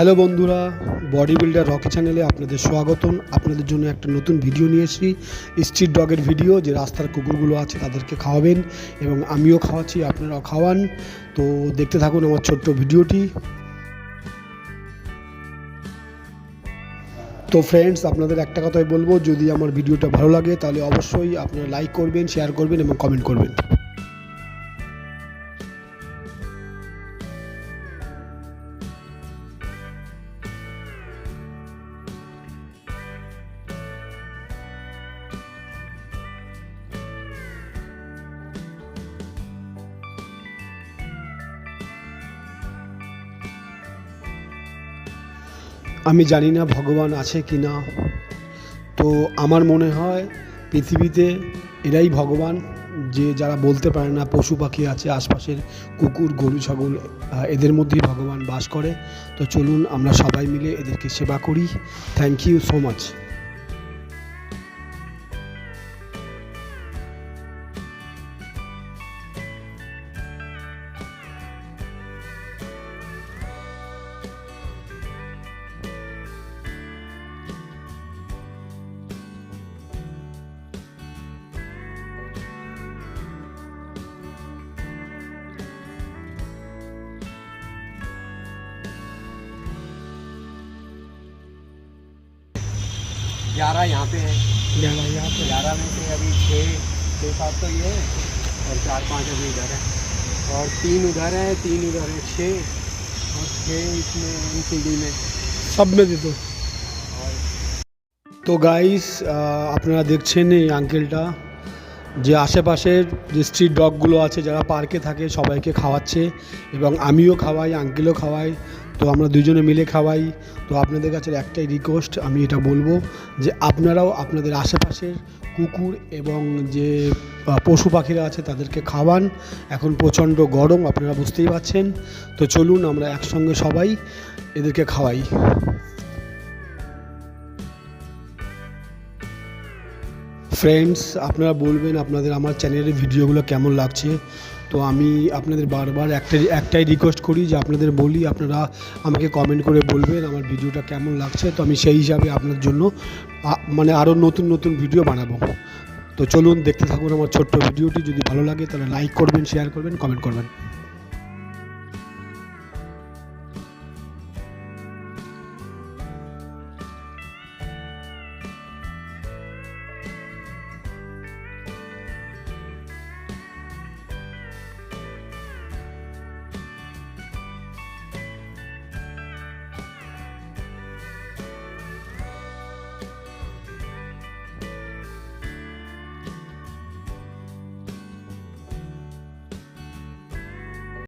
Hello বন্ধুরা body builder Rocky চ্যানেলে আপনাদের স্বাগতম। আপনাদের জন্য একটা নতুন ভিডিও নিয়ে এসেছি। স্ট্রিট ডগের ভিডিও, যে রাস্তার কুকুরগুলো আছে তাদেরকে খাওয়াবেন এবং আমিও খাওয়াচ্ছি, আপনারাও খাওয়ান। তো দেখতে থাকুন আমার ছোট্ট ভিডিওটি। তো ফ্রেন্ডস আপনাদের একটা কথাই বলব, যদি আমার ভিডিওটা ভালো লাগে তাহলে অবশ্যই আপনারা লাইক করবেন শেয়ার করবেন এবং কমেন্ট করবেন। আমি জানি না ভগবান আছে কি না। তো আমার মনে হয় পৃথিবীতে এরাই ভগবান, যে যারা বলতে পারে না পশু পাখি আছে, আশপাশের কুকুর, গরু, ছাগল এদের মধ্যেই ভগবান বাস করে। তো চলুন আমরা সবাই মিলে এদেরকে সেবা করি। থ্যাংক ইউ সো মাচ ग्यारह यहाँ पे है ग्यारह में से अभी छः छः सात तो ये है और चार पांच अभी इधर है और तीन उधर है तीन उधर है छः और छः इसमें एम सी डी में সব মে দিত और তো গাইস আপনারা দেখছেন এই আঙ্কেলটা যে আশেপাশের যে স্ট্রিট ডগগুলো আছে যারা পার্কে থাকে সবাইকে খাওয়াচ্ছে এবং আমিও খাওয়াই আঙ্কেলও খাওয়াই তো আমরা দুজনে মিলে খাওয়াই। তো আপনাদের কাছে একটাই রিকোয়েস্ট আমি এটা বলব যে আপনারাও আপনাদের আশেপাশের কুকুর এবং যে পশু পাখিরা আছে তাদেরকে খাওয়ান। এখন প্রচণ্ড গরম, আপনারা বুঝতেই পারছেন। তো চলুন আমরা একসঙ্গে সবাই এদেরকে খাওয়াই। ফ্রেন্ডস আপনারা বলবেন আপনাদের আমার চ্যানেলের ভিডিওগুলো কেমন লাগছে? তো আমি আপনাদের বারবার একটাই একটাই রিকোয়েস্ট করি যে আপনাদের বলি, আপনারা আমাকে কমেন্ট করে বলবেন আমার ভিডিওটা কেমন লাগছে। তো আমি সেই হিসাবে আপনার জন্য মানে আরও নতুন নতুন ভিডিও বানাবো। তো চলুন দেখতে থাকুন আমার ছোট্ট ভিডিওটি। যদি ভালো লাগে তাহলে লাইক করবেন শেয়ার করবেন কমেন্ট করবেন।